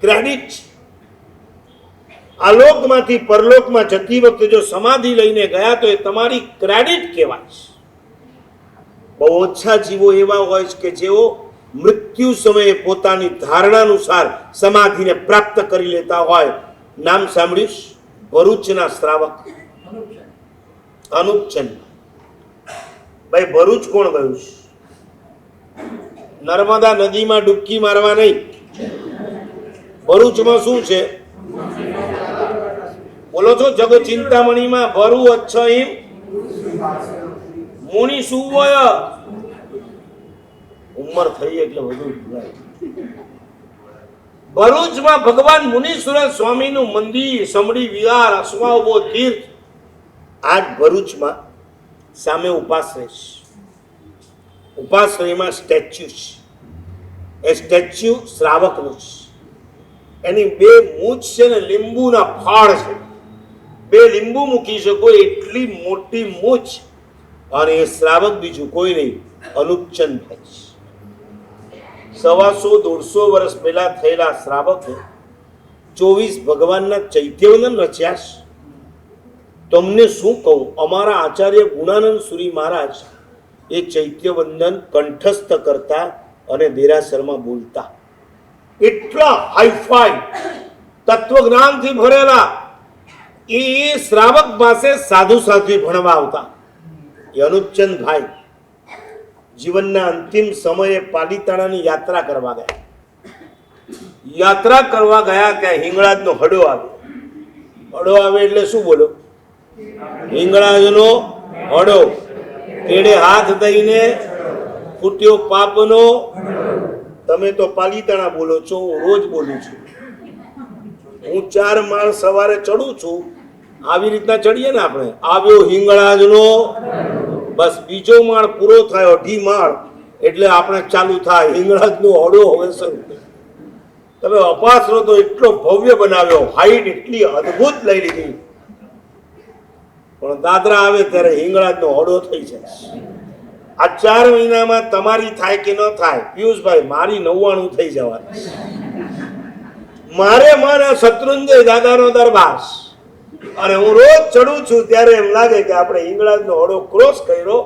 Credit આલોકમાંથી પરલોકમાં જતી વખતે જો સમાધિ લઈને ગયા તો એ તમારી ક્રેડિટ કહેવાય બહુ ઓછા જીવો એવા હોય છે કે જેઓ મૃત્યુ સમયે પોતાની ધારણા અનુસાર સમાધિને પ્રાપ્ત કરી લેતા હોય. નામ સાંભળ્યું ભરૂચના શ્રાવક. અનુપચંદ. ભાઈ, ભરૂચ કોણ ગયું નર્મદા નદીમાં ડૂબકી મારવા નહીં. ભરૂચમાં શું છે? બોલો છો જગ ચિંતામણીમાં ભરુ અચ્છહિમ મુનિ સુવય ઉંમર થઈ એટલે વધુ ભરૂચમાં ભગવાન મુનીશ્વર સ્વામીનું મંદિર, સમડી વિહાર અશ્વાબો તીર્થ, આજ ભરૂચમાં સામે ઉપાશ્રય ઉપાશ્રયમાં સ્ટેચ્યુ છે. એ સ્ટેચ્યુ શ્રાવકનું છે. એની બે મૂછ છે ને લીંબુના ફાળ છે. બે લીંબુ મૂકી શકો, એટલી મોટી મૂછ. અને એ શ્રાવક બીજું કોઈ નહીં અનુપચંદ ભાઈ છે સવાસો દોઢસો વર્ષ પહેલા થયેલા શ્રાવક ચોવીસ ભગવાનના ચૈત્યવંદન રચ્યા છે. તમને શું કહું, અમારા આચાર્ય ગુણાનંદ સુરી મહારાજ એ ચૈત્યવંદન કંઠસ્થ કરતા અને દેરાસરમાં બોલતા. એટલા હાઈફાઈ તત્વજ્ઞાનથી ભરેલા એ શ્રાવક પાસે સાધુ સાધ્વી ભણવા આવતા. એ અનુપચંદ ભાઈ જીવનના અંતિમ સમયે પાલિતાણાની યાત્રા કરવા ગયા. યાત્રા કરવા ગયા ત્યાં હિંગળાજનો હડો આવ્યો. હડો આવે એટલે શું બોલો? હિંગળાજનો હડો તેડે હાથ દઈને ફૂટ્યો પાપનો તમે તો પાલીતાણા બોલો છો, હું રોજ બોલું છું. હું ચાર માળ સવારે ચડું છું. આવી રીતના ચડીએ ને આપણે. આવ્યો હિંગળાજનો. બસ બીજો માળ પૂરો થાય, અઢી માળ. એટલે આપણે ચાલુ થાય. હિંગળાજનો હળો હવે શરૂ. તમે અપાસરો તો એટલો ભવ્ય બનાવ્યો. હાઈટ એટલી અદ્ભુત લઈ લીધી. પણ દાદરા આવે ત્યારે હિંગળાજનો હળો થઈ જાય. આ ચાર મહિનામાં તમારી થાય કે ન થાય, પિયુષભાઈ, મારી નવ્વાણું થઈ જવા મારે મારા શત્રુંજય દાદાનો દરબાર અને હું રોજ ચડું છું ત્યારે એમ લાગે કે આપણે ઇંગળાજનો હળો ક્રોસ કર્યો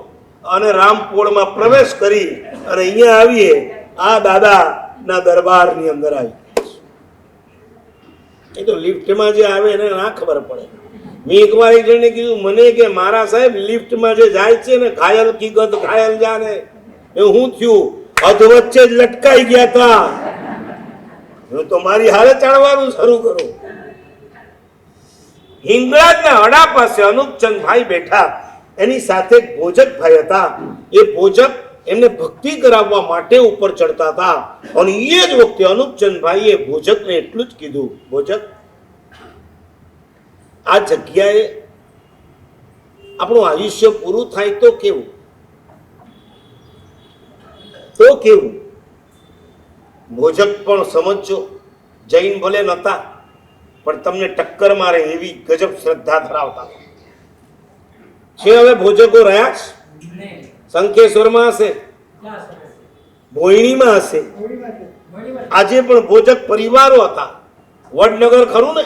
અને રામપોળમાં પ્રવેશ કરી અને અહીંયા આવીએ, આ દાદાના દરબારની અંદર આવી. એ તો લિફ્ટમાં જે આવે એને ના ખબર પડે. મેં એકવાર એક જણે કીધું, મને કે મારા સાહેબ લિફ્ટમાં જે જાય છે ને, ઘાયલ કી ઘાયલ જાને. એ હું થયું? અધ વચ્ચે જ લટકાઈ ગયા હતા હું તો મારી હારે ચડવાનું શરૂ કરું. હિંગળાજના અડા પાસે અનુપચંદભાઈ બેઠા. એની સાથે ભોજક ભોજકભાઈ હતા. એ ભોજક એમને ભક્તિ કરાવવા માટે ઉપર ચડતા હતા. અને એ જ વખતે અનુપચંદભાઈએ ભોજકને એટલું જ કીધું, ભોજક આ જગ્યાએ આપણું આયુષ્ય પૂરું થાય તો કેવું? તો કેવું? ભોજક પણ સમજજો. જૈન ભલે નહોતા, પણ તમને ટક્કર મારે એવી ગજબ શ્રદ્ધા ધરાવતા છે હવે ભોજકો રહ્યા છે સંકેશ્વરમાં હશે? ભોયણીમાં હશે? આજે પણ ભોજક પરિવારો હતા. વડનગર ખરું ને?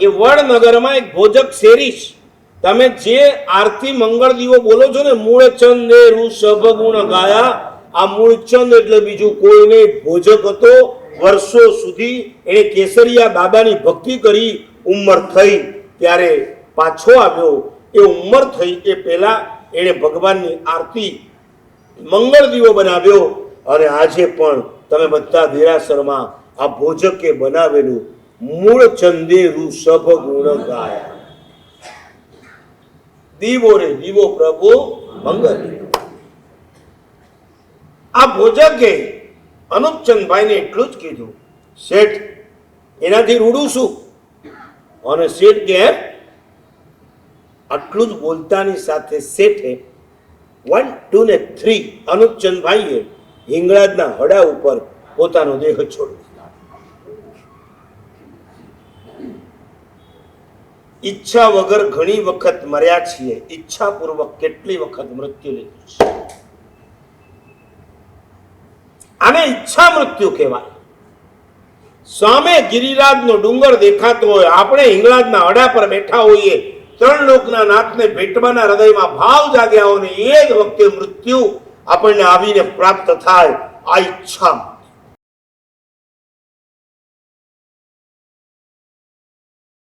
એ વડનગરમાં એક ભોજક શેરીશ. તમે જે આરતી મંગળ દીવો બોલો છો ને, મૂળ ચંદે ઋષભ ગુણ ગાયા. આ મૂળચંદ એટલે બીજું કોઈ નહીં. ભોજક હતો. વર્ષો સુધી એણે કેસરિયા બાબાની ભક્તિ કરી, ઉંમર થઈ ત્યારે પાછો આવ્યો. એ ઉંમર થઈ એ પહેલા એણે ભગવાનની આરતી મંગળ દીવો બનાવ્યો. અને આજે પણ તમે બધા દેરાસરમાં આ ભોજકે બનાવેલું મૂળ ચંદે ઋષભ ગુણ ગાયા. દીવો રે દીવો પ્રભુ મંગલ. આ ભોજકે અનુપચંદભાઈને એટલું જ કીધું, શેઠ, એનાથી રૂડું શું? અને શેઠ કે, આટલું જ બોલતાની સાથે શેઠે વન ટુ ને થ્રી અનુપચંદભાઈએ હિંગળાજના હડા ઉપર પોતાનો દેહ છોડ્યો. ઈચ્છા વગર ઘણી વખત મર્યા છીએ. ઈચ્છાપૂર્વક કેટલી વખત મૃત્યુ લીધું છે? આને ઈચ્છા મૃત્યુ કહેવાય. સામે ગિરિરાજનો ડુંગર દેખાતો હોય, આપણે હિંગળાજના અડા પર બેઠા હોઈએ, ત્રણ લોકના નાથને ભેટવાના હૃદયમાં ભાવ જાગ્યા હોય એ જ વખતે મૃત્યુ આપણને આવીને પ્રાપ્ત થાય આ ઈચ્છા.